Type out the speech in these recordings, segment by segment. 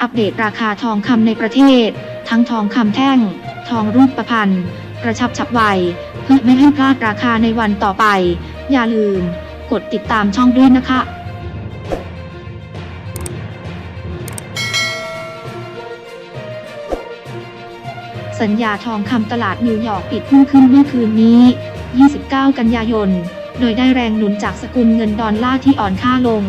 อัปเดตราคาทองคำในประเทศ ทั้งทองคำแท่ง ทองรูปประพันธ์กระชับฉับไว เพื่อไม่ให้พลาดราคาในวันต่อไป อย่าลืม กดติดตามช่องด้วยนะคะสัญญาทองคำตลาดนิวยอร์กปิดพุ่งขึ้นเมื่อคืนนี้ 29 กันยายน โดยได้แรงหนุนจากสกุลเงินดอลลาร์ที่อ่อนค่าลง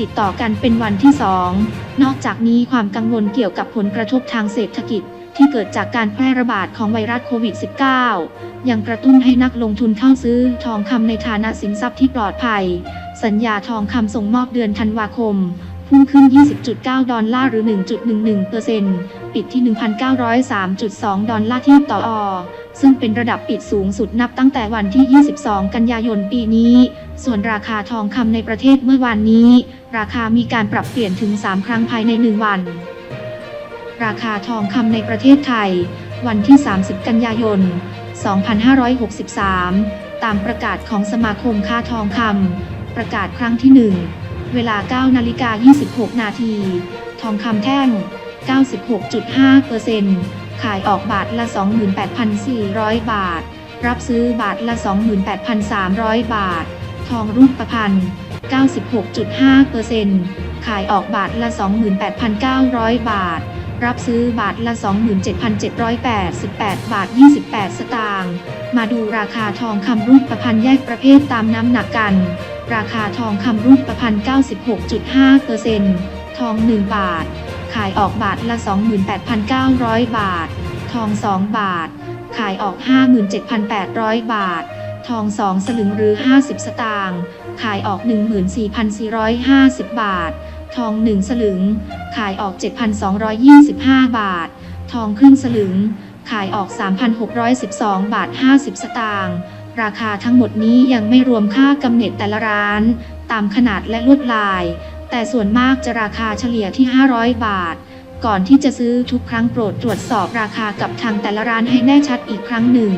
ติดต่อกันเป็นวันที่ 2 นอกจากนี้ความกังวลเกี่ยวกับผลกระทบทางเศรษฐกิจที่เกิดจากการแพร่ระบาดของไวรัสโควิด -19 ยังกระตุ้นให้นักลงทุนเข้าซื้อทองคำในฐานะสินทรัพย์ที่ปลอดภัย สัญญาทองคำส่งมอบเดือนธันวาคม พุ่งขึ้น 20.9 ดอลลาร์หรือ 1.11%เปอร์เซ็นต์ ปิดที่ 1,903.2 ดอลลาร์ที่ต่อออซึ่งเป็นระดับปิดสูงสุดนับตั้งแต่วันที่ 22 กันยายนปีนี้ ส่วนราคาทองคำในประเทศเมื่อวานนี้ ราคามีการปรับเปลี่ยนถึง 3 ครั้งภายใน 1 วัน ราคาทองคำในประเทศไทย วันที่ 30 กันยายน 2563 ตามประกาศของสมาคมค่าทองคำประกาศครั้งที่ 1 เวลา 9 นาฬิกา 26 นาที ทองคำแท่ง 96.5%ขายออกบาทละ 28,400 บาท รับซื้อบาทละ 28,300 บาท ทองรูปประพันธ์96.5%ขายออกบาทละ 28,900 บาท รับซื้อบาทละ 27,788 บาท 28 สตางค์ มาดูราคาทองคำรูปประพันธ์แยกประเภทตามน้ำหนักกัน ราคาทองคำรูปประพันธ์96.5%ทอง 1 บาท ขายออกบาทละ 28,900 บาท ทอง 2 บาท ขายออก 57,800 บาท ทอง 2 สลึงหรือ 50 สตางค์ ขายออก 14,450 บาท ทอง 1 สลึง ขายออก 7,225 บาท ทองครึ่งสลึง ขายออก 3,612 บาท 50 สตางค์ราคาทั้งหมดนี้ยังไม่รวมค่ากำเนิดแต่ละร้าน ตามขนาดและลวดลาย แต่ส่วนมากจะราคาเฉลี่ยที่ 500 บาท ก่อนที่จะซื้อทุกครั้งโปรดตรวจสอบราคากับทางแต่ละร้านให้แน่ชัดอีกครั้งหนึ่ง